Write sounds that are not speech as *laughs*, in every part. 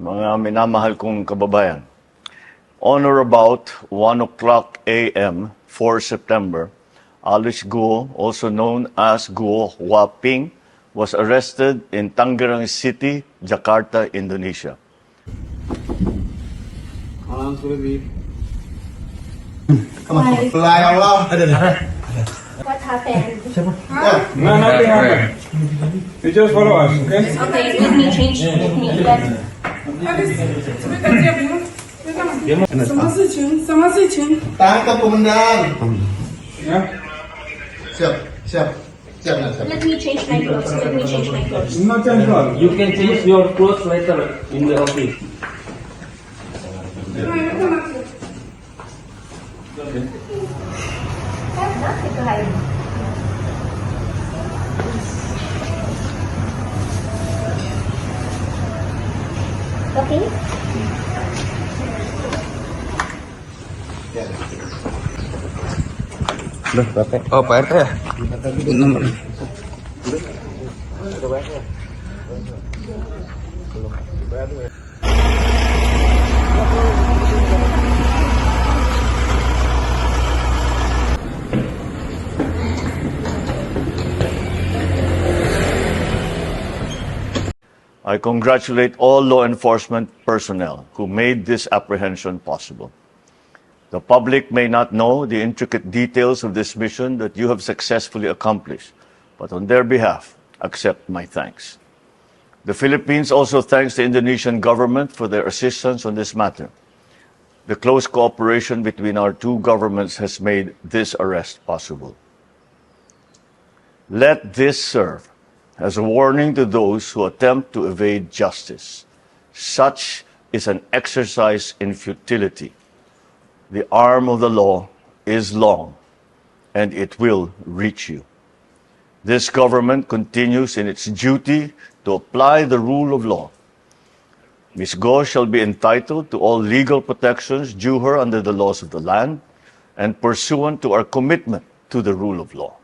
mga minamahal kong kababayan, on or about 1 o'clock a.m., 4 September, Alice Guo, also known as Guo Huaping, was arrested in Tangerang City, Jakarta, Indonesia. Arms gonna be. Come on. Fly Allah. *laughs* What happened? No, nothing happened. You just follow us, okay? Okay, let me change. Let me let. Let me change my clothes. Let me change my clothes. You can change your clothes later in the office. Okay. Loh, Pak Oh, Pak RT ya? Nomor. Belum. I congratulate all law enforcement personnel who made this apprehension possible. The public may not know the intricate details of this mission that you have successfully accomplished, but on their behalf, accept my thanks. The Philippines also thanks the Indonesian government for their assistance on this matter. The close cooperation between our two governments has made this arrest possible. Let this serve as a warning to those who attempt to evade justice. Such is an exercise in futility. The arm of the law is long, and it will reach you. This government continues in its duty to apply the rule of law. Ms. Go shall be entitled to all legal protections due her under the laws of the land and pursuant to our commitment to the rule of law.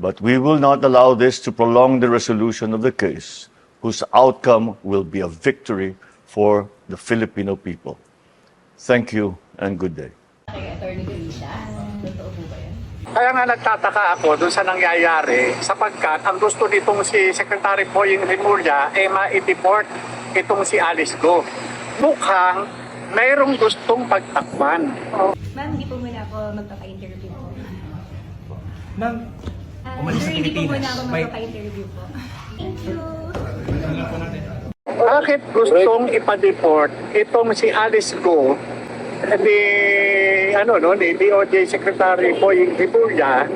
But we will not allow this to prolong the resolution of the case, whose outcome will be a victory for the Filipino people. Thank you and good day. Kay Attorney Grisha. Totoo po ba yan? Kaya nga nagtataka ako dun sa nangyayari sapagkat ang gusto nitong si Secretary Boying Rimulya ay ma-deport itong si Alice Go. Mukhang mayroong gustong pagtakpan. Ma'am, hindi po muna ako magpapa-interview po. Ma'am, Ah, Umalis sa hindi po muna ako magpapa-interview po. Thank you. Bakit gustong ipa-deport itong si Alice Go ni ano no ni DOJ Secretary Boying Rimulya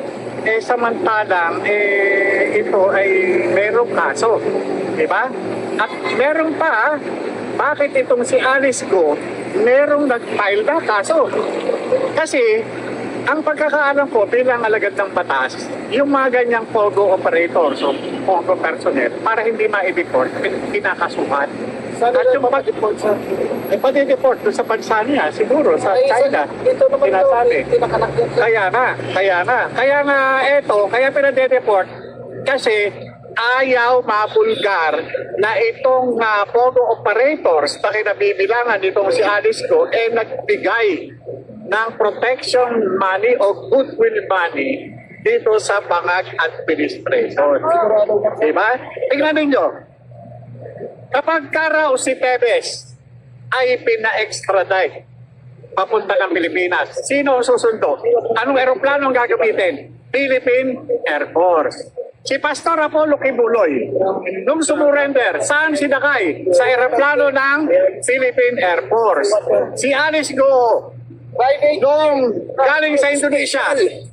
eh samantalang eh ito ay merong kaso, di ba? At meron pa bakit itong si Alice Go merong nag-file na kaso? Kasi ang pagkakaalam ko bilang alagad ng batas, yung mga ganyang POGO operators o POGO personnel, para hindi ma-deport, pin- kinakasuhan. Sana At na yung pag- deport sa... Ay, pati-deport doon sa bansa niya, siguro, sa Ay, China. Ito naman Sinasabi. Kaya nga, kaya nga. Kaya nga, eto, kaya pinade-deport kasi ayaw mapulgar na itong uh, POGO operators na kinabibilangan nitong si Alice Go eh nagbigay ng protection money o goodwill money dito sa Bangag Administration. Diba? Tingnan ninyo. Kapag karaw si Tevez ay pina-extradite papunta ng Pilipinas. Sino ang susundo? Anong eroplano ang gagamitin? Philippine Air Force. Si Pastor Apollo Kibuloy, nung sumurrender, saan sinakay? Sa eroplano ng Philippine Air Force. Si Alice Go, nung galing sa Indonesia,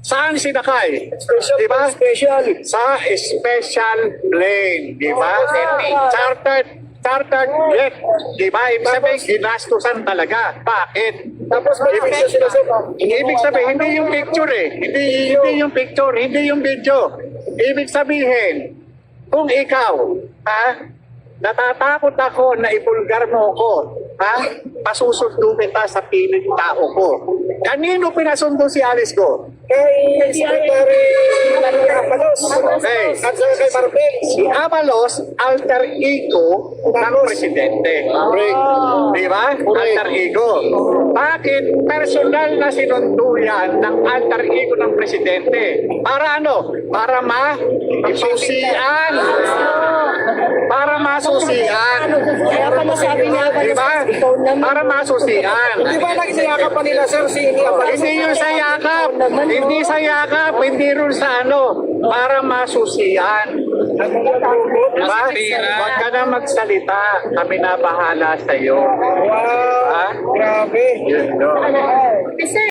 saan sinakay? Di ba? Special. Sa special plane, di ba? Hindi chartered chartered jet. Di ba? Ibig sabihin, ginastusan talaga. Bakit? Tapos Ibig, visa sila sa... ibig sabihin, hindi yung picture eh. Hindi, hindi yung picture, hindi yung video. Ibig sabihin, kung ikaw, ha, natatakot ako na ibulgar mo ko, ha, pasusundo kita sa piling tao ko. Kanino pinasundo si Alice Go? kay Secretary Abalos. Okay. At saka kay Marvel. Si Abalos, alter ego ng presidente. Di ba? Alter ego. Bakit personal na sinunduyan ng alter ego ng presidente? Para ano? Para ma-susian. Para masusian. Kaya pa nasabi niya, Di ba? Para masusian. Di ba nagsayakap pa nila, sir, si Hindi yung sa yakap. Hindi sa yakap. Hindi rin sa ano. Para masusian. Diba? Huwag ka na magsalita. Kami na bahala sa iyo. Wow. Grabe. Yun, no. Sir,